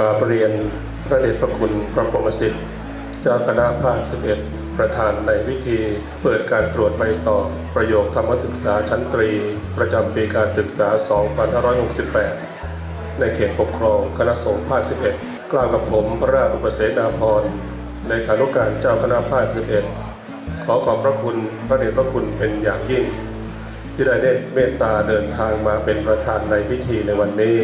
กราบเรียนพระเดชพระคุณพระพรหมสิทธิ์เจ้าคณะภาค11 ประธานในพิธีเปิดการตรวจใบต่อประโยคธรรมศึกษาชั้นตรี ประจำปีการศึกษา 2568 ในเขตปกครองคณะสงฆ์ภาค 11 กล่าวกับผมพระราชอุปเสนาภรในขานุการเจ้าคณะภาค 11 ขอขอบพระคุณพระเดชพระคุณเป็นอย่างยิ่ง ที่ได้เมตตาเดินทางมาเป็นประธานในพิธีในวันนี้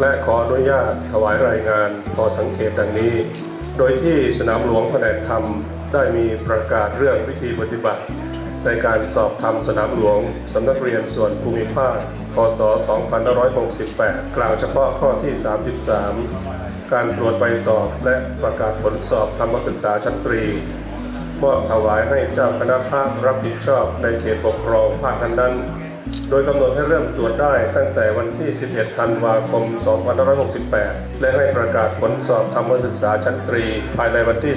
และขออนุญาตถวายรายงานพอสังเกตดังนี้ โดยที่สนามหลวงแผนกธรรมได้มีประกาศเรื่องวิธีปฏิบัติ ในการสอบธรรมสนามหลวงสำนักเรียนส่วนภูมิภาค พศ 2568 กล่าวเฉพาะข้อที่ 33 การตรวจใบตอบและประกาศผลสอบธรรมศึกษาชั้นตรีมอบถวายให้เจ้าคณะภาครับผิดชอบในเขตปกครองภาคนั้น โดยกำหนดให้เริ่มตรวจได้ตั้งแต่วันที่ 11 ธันวาคม 2568 และให้ประกาศผลสอบธรรมศึกษาชั้นตรี ภายในวันที่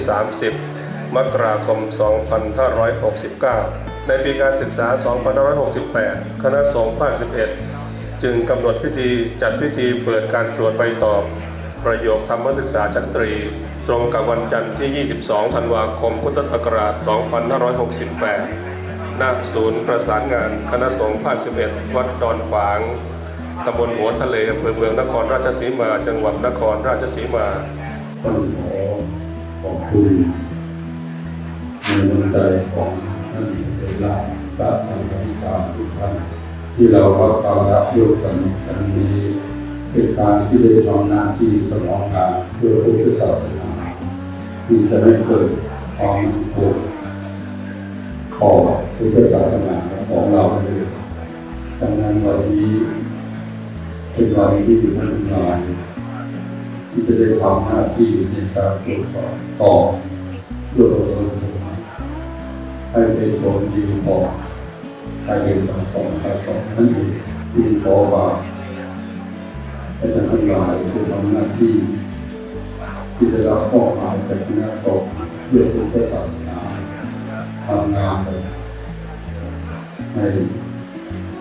30 มกราคม 2569 ในปีการศึกษา 2568 คณะสงฆ์ภาค 11 จึงกำหนดพิธีจัดพิธีเปิดการตรวจใบตอบ ประโยคธรรมศึกษาชั้นตรี ตรงกับวันจันทร์ที่ 22 ธันวาคม พุทธศักราช 2568 ณศูนย์ประสานงานคณะสงฆ์ภาค 11 วัดดอนฝางตำบลหัวทะเลอำเภอเมืองนครราชสีมา จังหวัดนครราชสีมาต้องขอขอบคุณในน้ำใจของท่านเวลาพระสังฆทิการทุกท่านที่เราก็ต้อนรับอยู่กันกันนี้เป็นการที่ได้ทำหน้าที่สนองการเพื่อพุทธศาสนาที่จะไม่เกิดความโกรธ ขอพุทธศาสนาของเราเลยดังนั้นวันนี้เป็นวันที่ท่านทั้งายที่จะได้ทำหน้าที่ในการตรวจสอบต่อเพื่อประเมินผลให้เป็นผลดีพอให้เป็นคำสอนคำสอนนั่นเองที่พอว่าให้ท่านทั้งหลายได้ทำหน้าที่ที่จะรับข้อหมายจากคณะสงฆ์เพื่อพุทธศาสนา ทำงานเลยให้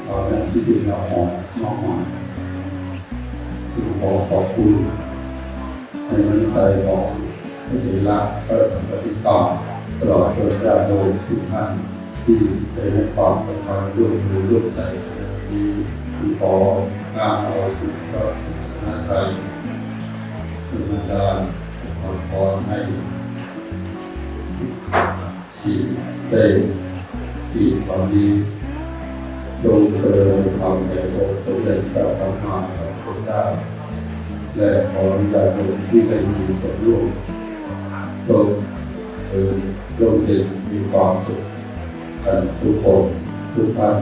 เอาหน้าที่ที่เราออกมากมายซึ่งขอขอบคุณในวันใจของพระเถระพระสัมปติตาตลอดจนญาติโยมทุกท่านที่ได้ให้ความสำคัญร่วมมือร่วมใจดีที่ของานเอาสุขพระสุขนาใจเป็นอาจารย์ขอพรให้ ที่ได้ที่ตอนนี้ลงเจริญธรรมแก่องค์สมเด็จพระสัมมาสัมพุทธเจ้าและขออนุญาตโยมที่ได้มีส่วนร่วมจงเออร่วมเด็นมีความสุขกันทุกคนทุกท่าน